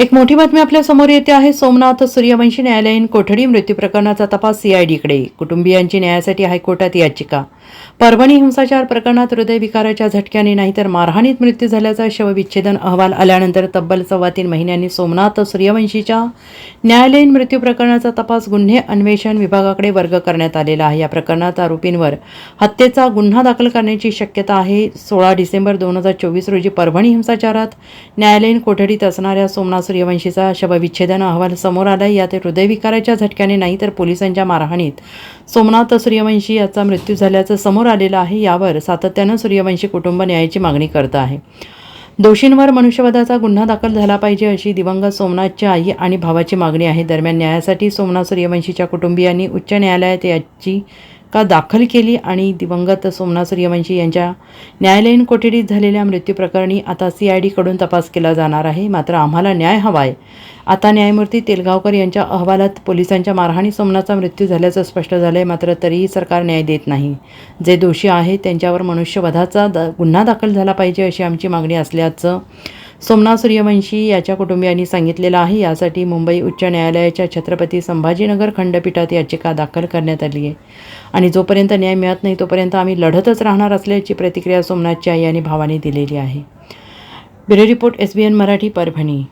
एक मोठी बातमी आपल्यासमोर येते आहे. सोमनाथ सूर्यवंशी न्यायालयीन कोठडी मृत्यू प्रकरणाचा तपास सीआयडीकडे कुटुंबियांची न्यायासाठी हायकोर्टात याचिका. परभणी हिंसाचार प्रकरणात हृदयविकाराच्या झटक्याने नाहीतर मारहाणीत मृत्यू झाल्याचा शवविच्छेदन अहवाल आल्यानंतर तब्बल सव्वा तीन महिन्यांनी सोमनाथ सूर्यवंशीच्या न्यायालयीन मृत्यू प्रकरणाचा तपास गुन्हे अन्वेषण विभागाकडे वर्ग करण्यात आलेला आहे. या प्रकरणात आरोपींवर हत्येचा गुन्हा दाखल करण्याची शक्यता आहे. सोळा डिसेंबर दोन हजार चोवीस रोजी परभणी हिंसाचारात न्यायालयीन कोठडीत असणाऱ्या सोमनाथ सूर्यवंशीचा शवविच्छेदन अहवाल समोर आला यात हृदयविकाराच्या झटक्याने नाही तर पोलिसांच्या मारहाणीत. सोमनाथ सूर्यवंशी याचा मृत्यू झाल्याचं समोर आलेलं आहे. यावर सातत्यानं सूर्यवंशी कुटुंब न्यायाची मागणी करत आहे. दोषींवर मनुष्यवधाचा गुन्हा दाखल झाला पाहिजे अशी दिवंगत सोमनाथची आई आणि भावाची मागणी आहे. दरम्यान न्यायासाठी सोमनाथ सूर्यवंशीच्या कुटुंबियांनी उच्च न्यायालयात याची का दाखल केली आणि दिवंगत सोमनाथ सूर्यवंशी यांच्या न्यायालयीन कोठडीत झालेल्या मृत्यूप्रकरणी आता सी आय डीकडून तपास केला जाणार आहे. मात्र आम्हाला न्याय हवा आहे आता न्यायमूर्ती तेलगावकर यांच्या अहवालात पोलिसांच्या मारहाणी सोमनाथचा मृत्यू झाल्याचं स्पष्ट झालं आहे मात्र तरीही सरकार न्याय देत नाही. जे दोषी आहेत त्यांच्यावर मनुष्यवधाचा द गुन्हा दाखल झाला पाहिजे अशी आमची मागणी असल्याचं सोमनाथ सूर्यवंशी याच्या कुटुंबियांनी सांगितलेलं आहे. यासाठी मुंबई उच्च न्यायालयाच्या छत्रपती संभाजीनगर खंडपीठात याचिका दाखल करण्यात आली आहे. आणि जोपर्यंत न्याय मिळत नाही तोपर्यंत आम्ही लढतच राहणार असल्याची प्रतिक्रिया सोमनाथची आई आणि भावाने दिलेली आहे. Bureau report S B N Marathi Parbhani.